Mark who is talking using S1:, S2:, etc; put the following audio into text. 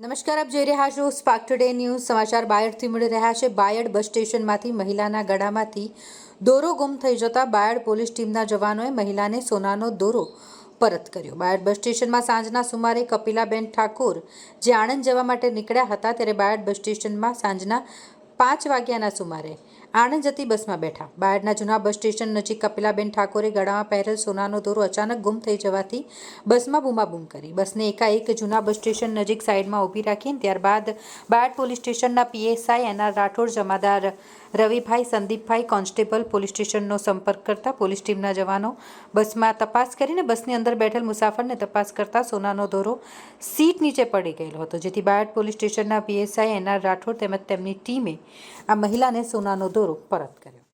S1: નમસ્કાર, આપ જોઈ રહ્યા છો સ્પાર્ક ટુડે ન્યૂઝ સમાચાર બાયડથી મળી રહ્યા છે. બાયડ બસ સ્ટેશનમાંથી મહિલાના ગળામાંથી દોરો ગુમ થઈ જતા બાયડ પોલીસ ટીમના જવાનોએ મહિલાને સોનાનો દોરો પરત કર્યો. બાયડ બસ સ્ટેશનમાં સાંજના સુમારે કપિલાબેન ઠાકોર, જે આણંદ જવા માટે નીકળ્યા હતા, ત્યારે બાયડ બસ સ્ટેશનમાં સાંજના પાંચ વાગ્યાના સુમારે આણંદ જતી બસમાં બેઠા. બાયડના જૂના બસ સ્ટેશન નજીક કપિલાબેન ઠાકોરે ગળામાં પહેરેલ સોનાનો દોરો અચાનક ગુમ થઈ જવાથી બસમાં બૂમાબૂમ કરી. બસને એકાએક જૂના બસ સ્ટેશન નજીક સાઈડમાં ઊભી રાખીને ત્યારબાદ બાયડ પોલીસ સ્ટેશનના પીએસઆઈ એનઆર રાઠોડ, જમાદાર રવિભાઈ, સંદીપભાઈ, કોન્સ્ટેબલ પોલીસ સ્ટેશનનો સંપર્ક કરતા પોલીસ ટીમના જવાનો બસમાં તપાસ કરીને બસની અંદર બેઠેલ મુસાફરને તપાસ કરતા સોનાનો દોરો સીટ નીચે પડી ગયેલો હતો, જેથી બાયડ પોલીસ સ્ટેશનના પીએસઆઈ એનઆર રાઠોડ તેમજ તેમની ટીમે આ મહિલાને સોનાનો દોરો દોરો પરત કર્યો